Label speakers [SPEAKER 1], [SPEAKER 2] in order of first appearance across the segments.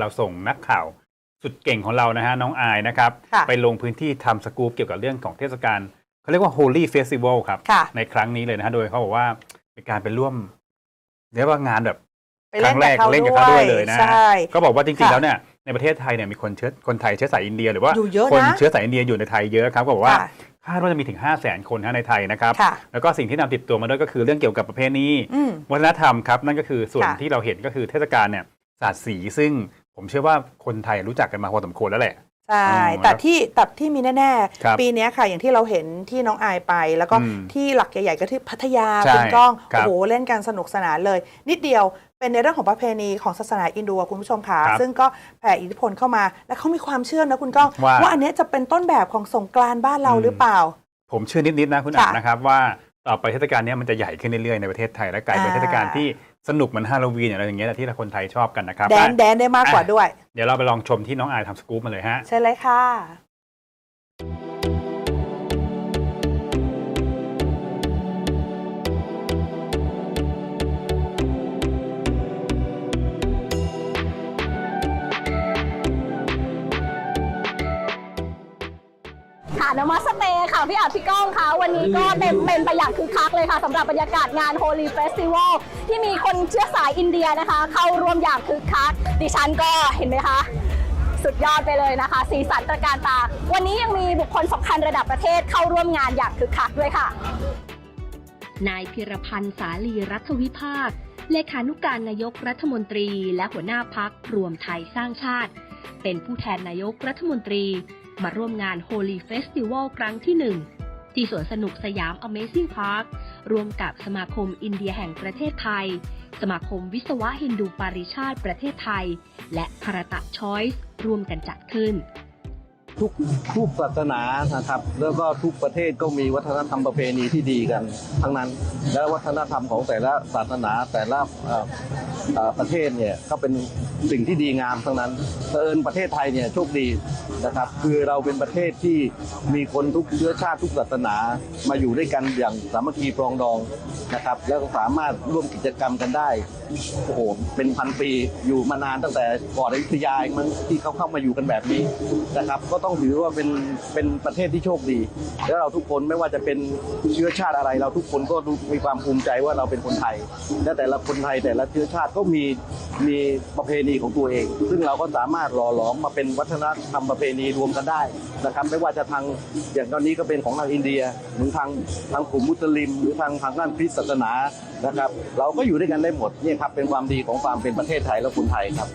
[SPEAKER 1] เราส่งนักข่าวสุดเก่งของเรานะฮะน้องอายนะครับ
[SPEAKER 2] ค่ะ
[SPEAKER 1] ไปลงพื้นที่ทำสกู๊ปเกี่ยวกับเรื่องของเทศกาลเขาเรียกว่า Holy Festival ครับ
[SPEAKER 2] ค่ะ
[SPEAKER 1] ในครั้งนี้เลยนะฮะโดยเขาบอกว่าเป็นการไปร่วมเรียกว่างานแบบ
[SPEAKER 2] ไปเล่นกับเขา
[SPEAKER 1] ครั้งแรกเล่นกับเขาด้วยเลยนะ
[SPEAKER 2] ใช่
[SPEAKER 1] ก็บอกว่าจริงๆ
[SPEAKER 2] ค่ะ
[SPEAKER 1] แล้วเนี่ยในประเทศไทยเนี่ยมีคนเชื้อคนไทยเชื้อสายอินเดีย หรือว่า
[SPEAKER 2] อยู่เยอะ
[SPEAKER 1] คน
[SPEAKER 2] นะ
[SPEAKER 1] เชื้อสายอินเดียอยู่ในไทยเยอะครับก็บอกว่า
[SPEAKER 2] ค่ะ
[SPEAKER 1] คาดว่าจะมีถึง 5 0 0 0 0 0 คนฮะในไทยนะครับ
[SPEAKER 2] ค่ะ
[SPEAKER 1] แล้วก็สิ่งที่นำติดตัวมาด้วยก็คือเรื่องเกี่ยวกับประเพณี
[SPEAKER 2] อืม
[SPEAKER 1] วัฒนธรรมครับ นั่นก็คือส่วน
[SPEAKER 2] ค่ะ
[SPEAKER 1] ที่เราเห็นก็คือเทศกาลเนี่ยศาสตร์สีซึ่ง ผมเชื่อว่าคนไทยรู้จักกันมาพอสมควรแล้วแหละ
[SPEAKER 2] ใช่
[SPEAKER 1] อ๋อ
[SPEAKER 2] แต่ที่แต่ที่มีแน่
[SPEAKER 1] ครับ
[SPEAKER 2] ๆปีเนี้ยค่ะอย่างที่เราเห็นที่น้องอายไป แล้วก็
[SPEAKER 1] อืม
[SPEAKER 2] ที่หลักใหญ่ ๆ ก็ที่พัทยา
[SPEAKER 1] ใช่
[SPEAKER 2] คุณก้อง
[SPEAKER 1] ครั
[SPEAKER 2] โอ้
[SPEAKER 1] บ
[SPEAKER 2] โหเล่นกันสนุกสนานเลย นิดเดียวเป็นในเรื่องของประเพณีของศาสนาอินโดอะคุณผู้ชมค่ะ
[SPEAKER 1] ครับ
[SPEAKER 2] ซึ่งก็แผ่อิทธิพลเข้ามา และเขามีความเชื่อนะคุณก้อง
[SPEAKER 1] ว่า
[SPEAKER 2] อันเนี้ยจะเป็นต้นแบบของสงกรานต์บ้านเรา
[SPEAKER 1] อืม
[SPEAKER 2] หรือเปล่า
[SPEAKER 1] ผมเชื่อนิดๆนะคุณอ่าน
[SPEAKER 2] ค่ะ
[SPEAKER 1] นะครับว่าต่อไปเทศกาลเนี้ยมันจะใหญ่ขึ้นเรื่อยๆในประเทศไทยและกลายเป็น
[SPEAKER 2] อ่า
[SPEAKER 1] เทศกาลที่ สนุกเหมือนฮาโลวีนอะไรอย่างเงี้ยที่คนไทยชอบกันนะครับ
[SPEAKER 2] แดน
[SPEAKER 1] อะ
[SPEAKER 2] แดนได้มากกว่าด้วย
[SPEAKER 1] เดี๋ยวเราไปลองชมที่น้องอายทำสกู๊ปมาเลยฮะ
[SPEAKER 2] เชิญเลยค่ะ
[SPEAKER 3] ค่ะนมัสเตค่ะ พี่อาจพี่ก้องค่ะ วันนี้ก็เต็มเป็นไปอย่างคึกคักเลยค่ะสำหรับบรรยากาศงาน Holy Festival ที่มีคนเชื้อสายอินเดียนะคะ เข้าร่วมอย่างคึกคัก ดิฉันก็เห็นไหมคะ สุดยอดไปเลยนะคะ สีสันตระการตา วันนี้ยังมีบุคคลสำคัญระดับประเทศเข้าร่วมงานอย่างคึกคักด้วยค่ะ
[SPEAKER 4] นายพิรพันธ์สาลีรัฐวิภาคเลขานุการนายกรัฐมนตรี และหัวหน้าพักรวมไทยสร้างชาติ เป็นผู้แทนนายกรัฐมนตรี มาร่วมงาน Holy Festival ครั้งที่ 1 ที่สวนสนุกสยาม Amazing Park ร่วมกับสมาคมอินเดียแห่งประเทศไทย สมาคมวิศวะฮินดูปาริชาติประเทศไทย และภารตะชอยส์ร่วมกันจัดขึ้น
[SPEAKER 5] ทุกทุกศาสนานะครับ แล้วก็ทุกประเทศก็มีวัฒนธรรมประเพณีที่ดีกัน ทั้งนั้น และวัฒนธรรมของแต่ละศาสนาแต่ละประเทศเนี่ยก็เป็นสิ่งที่ดีงามทั้งนั้นเอิญประเทศไทยเนี่ยโชคดีนะครับ คือเราเป็นประเทศที่มีคนทุกเชื้อชาติทุกศาสนามาอยู่ด้วยกันอย่างสามัคคีปรองดองนะครับ แล้วก็สามารถร่วมกิจกรรมกันได้โอ้โหเป็นพันปีอยู่มานานตั้งแต่ก่อนอยุธยาเองมั้งที่เขาเข้ามาอยู่กันแบบนี้นะครับก็ต้องถือว่าเป็นเป็นประเทศที่โชคดี แล้วเราทุกคนไม่ว่าจะเป็นเชื้อชาติอะไร เราทุกคนก็มีความภูมิใจว่าเราเป็นคนไทย และแต่ละคนไทยแต่ละเชื้อชาติก็มีมีประเพณีของตัวเอง ซึ่งเราก็สามารถหล่อหลอมมาเป็นวัฒนธรรมประเพณีรวมกันได้นะครับไม่ว่าจะทางอย่างตอนนี้ก็เป็นของทางอินเดียหรือทางทางกลุ่มมุสลิม หรือทางทางด้านคริสศาสนานะครับ เราก็อยู่ด้วยกันได้หมดนี่ครับเป็นความดีของความเป็นประเทศไทยและคนไทยครับ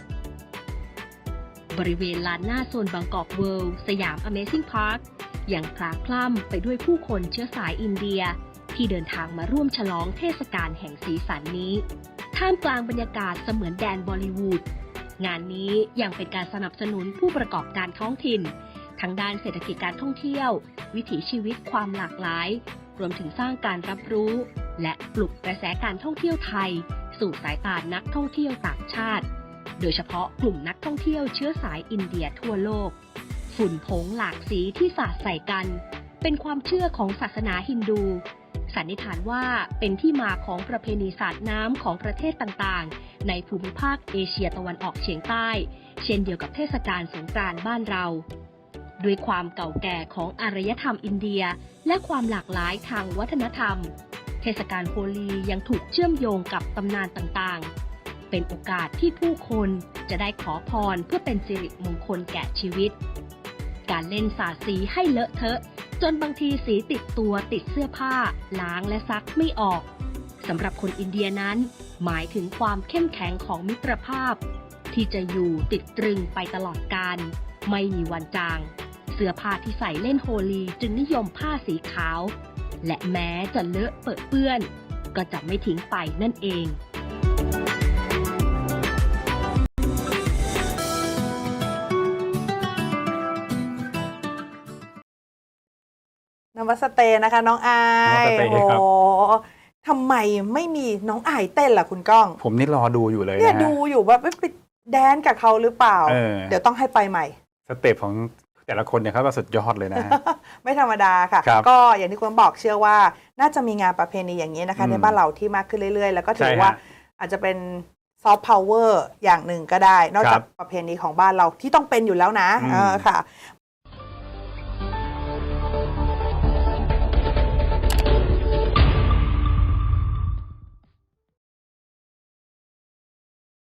[SPEAKER 4] บริเวณลานหน้าโซนบางกอกเวิลด์สยาม Amazing Park ยังคลาคล่ำไปด้วยผู้คนเชื้อสายอินเดีย ที่เดินทางมาร่วมฉลองเทศกาลแห่งสีสันนี้ ท่ามกลางบรรยากาศเสมือนแดนบอลิวูดงานนี้ยังเป็นการสนับสนุนผู้ประกอบการท้องถิ่นทั้งด้านเศรษฐกิจการท่องเที่ยว วิถีชีวิตความหลากหลาย รวมถึงสร้างการรับรู้ และปลุกกระแสการท่องเที่ยวไทย สู่สายตานักท่องเที่ยวต่างชาติ โดยเฉพาะกลุ่มนักท่องเที่ยวเชื้อสายอินเดียทั่วโลก ฝุ่นผงหลากสีที่สาดใส่กัน เป็นความเชื่อของศาสนาฮินดู สันนิษฐานว่าเป็นที่มาของประเพณีสาดน้ำของประเทศต่างๆ ในภูมิภาคเอเชียตะวันออกเฉียงใต้ เช่นเดียวกับเทศกาลสงกรานต์บ้านเราด้วยความเก่าแก่ของอารยธรรมอินเดีย และความหลากหลายทางวัฒนธรรม เทศกาลโฮลียังถูกเชื่อมโยงกับตำนานต่างๆ เป็นโอกาสที่ผู้คนจะได้ขอพรเพื่อเป็นสิริมงคลแก่ชีวิต การเล่นสาดสีให้เลอะเทอะ จนบางทีสีติดตัวติดเสื้อผ้า ล้างและซักไม่ออกสำหรับคนอินเดียนั้น หมายถึงความเข้มแข็งของมิตรภาพ ที่จะอยู่ติดตรึงไปตลอดกาลไม่มีวันจาง เสื้อผ้าที่ใส่เล่นโฮลีจึงนิยมผ้าสีขาว และแม้จะเลอะเปื้อนก็จะไม่ทิ้งไปนั่นเอง
[SPEAKER 2] นวัสเตนะคะน้องอาน
[SPEAKER 1] มั
[SPEAKER 2] ย
[SPEAKER 1] สเตครับ
[SPEAKER 2] โอ้ทำไมไม่มีน้องอายเต้นล่ะคุณก้อง
[SPEAKER 1] ผมนี่รอดูอยู่เลย
[SPEAKER 2] เนี่ย
[SPEAKER 1] นะฮะ
[SPEAKER 2] ดูอยู่ว่าไปแดนกับเขาหรือเปล่า
[SPEAKER 1] เออ
[SPEAKER 2] เดี๋ยวต้องให้ไปใหม่
[SPEAKER 1] สเต็ปของแต่ละคนเนี่ยเขาก็สุดยอดเลยนะฮะ
[SPEAKER 2] ไม่ธรรมดาค่ะ
[SPEAKER 1] ครับ
[SPEAKER 2] ก็อย่างที่คุณบอกเชื่อว่า น่าจะมีงานประเพณีอย่างนี้นะคะ
[SPEAKER 1] อืม
[SPEAKER 2] ในบ้านเราที่มากขึ้นเรื่อย ๆ แล้วก็ถื
[SPEAKER 1] ใช่
[SPEAKER 2] อ
[SPEAKER 1] ฮะ
[SPEAKER 2] ว่าอาจจะเป็นซอฟต์พาวเวอร์อย่างหนึ่งก็ได้ นอก
[SPEAKER 1] ครั
[SPEAKER 2] จาก
[SPEAKER 1] บ
[SPEAKER 2] ประเพณีของบ้านเราที่ต้องเป็นอยู่แล้วนะ
[SPEAKER 1] อืม
[SPEAKER 2] เออค่ะ